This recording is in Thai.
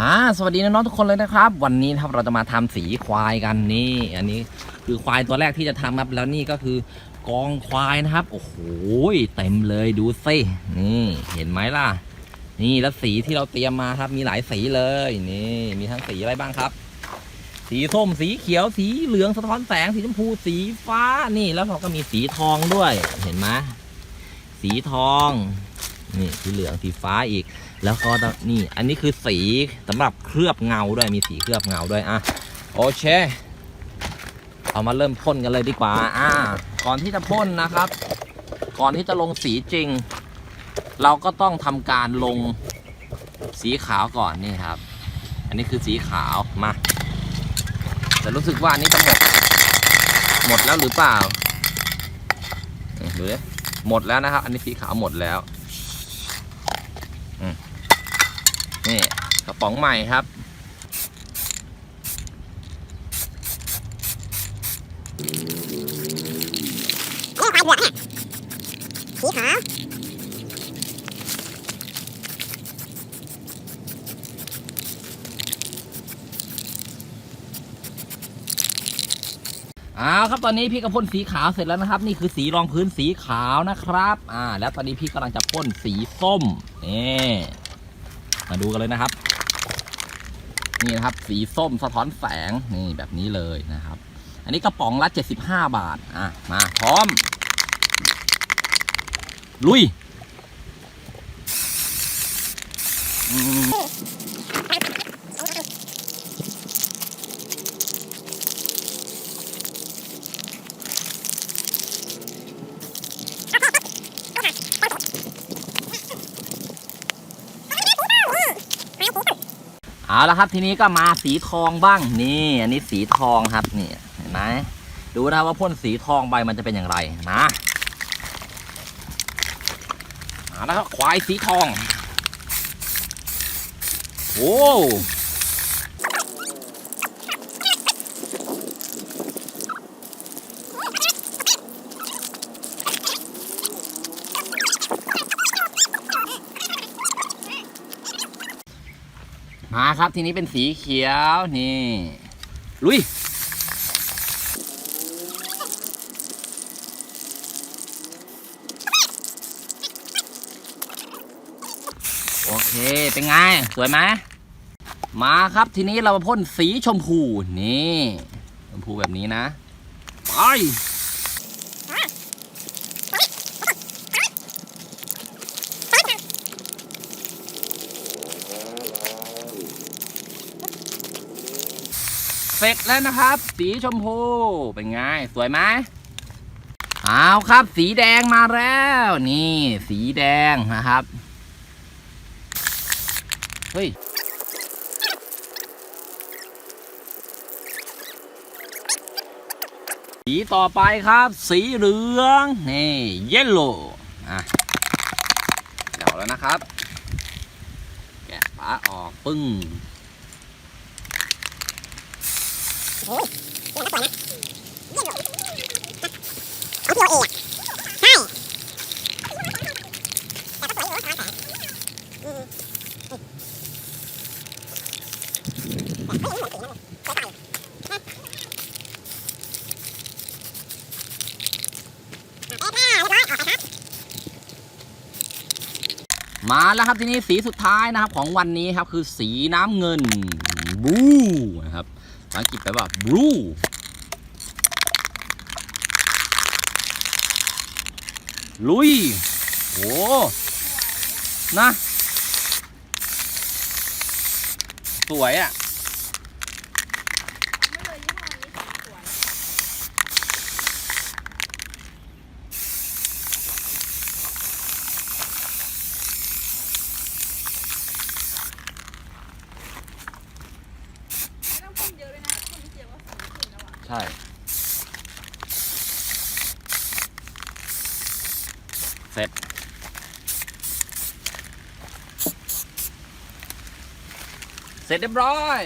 อ่าสวัสดีน้องๆทุกคนเลยนะครับ วันนี้ครับเราจะมาทำสีควายกันนี่ อันนี้คือควายตัวแรกที่จะทำครับแล้วนี่ก็คือกองควายนะครับโอ้โหเต็มเลยดูสินี่เห็นไหมล่ะ นี่แล้วสีที่เราเตรียมมาครับมีหลายสีเลยนี่ มีทั้งสีอะไรบ้างครับ สีส้มสีเขียวสีเหลืองสะท้อนแสงสีชมพูสีฟ้านี่แล้วเราก็มีสีทองด้วยเห็นไหมสีทอง นี่สีเหลืองสีฟ้าอีก แล้วก็นี่อันนี้คือสีสำหรับเคลือบเงาด้วยมีสีเคลือบเงาด้วยอะโอเคเอามาเริ่มพ่นกันเลยดีกว่าอ่า ก่อนที่จะพ่นนะครับ ก่อนที่จะลงสีจริง เราก็ต้องทำการลงสีขาวก่อนนี่ครับ อันนี้คือสีขาวมาแต่รู้สึกว่าอันนี้จะหมด หมดแล้วหรือเปล่าอืมดูดิหมดแล้วนะครับ อันนี้สีขาวหมดแล้ว นี่กระป๋องใหม่ครับ นี่ควายเอกเนี่ยสีขาวอ้าวครับตอนนี้พี่ก็พ่นสีขาวเสร็จแล้วนะครับ นี่คือสีรองพื้นสีขาวนะครับ อ่า แล้วตอนนี้พี่กำลังจะพ่นสีส้มนี่ มาดูกันเลยนะครับ นี่นะครับ สีส้มสะท้อนแสงนี่แบบนี้เลยนะครับ อันนี้กระป๋องละ75 บาท อะ มาพร้อม ลุย เอาละครับทีนี้ก็มาสีทองบ้างนี่อันนี้สีทองครับนี่เห็นไหมดูนะว่าพ่นสีทองไปมันจะเป็นอย่างไรนะเอาละครับควายสีทองโอ้ มาครับทีนี้เป็นสีเขียวนี่ลุยโอเคเป็นไง สวยไหมมาครับทีนี้เรามาพ่นสีชมพูนี่ ชมพูแบบนี้นะ ไป เสร็จแล้วนะครับ สีชมพูเป็นไง สวยไหมเอาครับ สีแดงมาแล้ว นี่ สีแดงนะครับ เฮ้ยสีต่อไปครับ สีเหลือง นี่ เยลโล่อะเดี๋ยวแล้วนะครับ แกะฝาออกปึ้ง เอาพี่โอเออะใช่แต่ก็สวยอยู่สะท้อนแสงอืมแต่ไม่เหมือนสีมันเลยสวยกว่าแม่เรียบร้อยออกไปครับมาแล้วครับทีนี้สีสุดท้ายนะครับของวันนี้ครับคือสีน้ำเงินบูนะครับาษาอังกฤษแปลว่าบลูลุย โอ้นะ สวยอะม่ต้องพ่นเยอะเลยนะพ่นนิดเดียวก็สีขึ้นแล้วอะ ใช่ เสร็จ เสร็จเรียบร้อย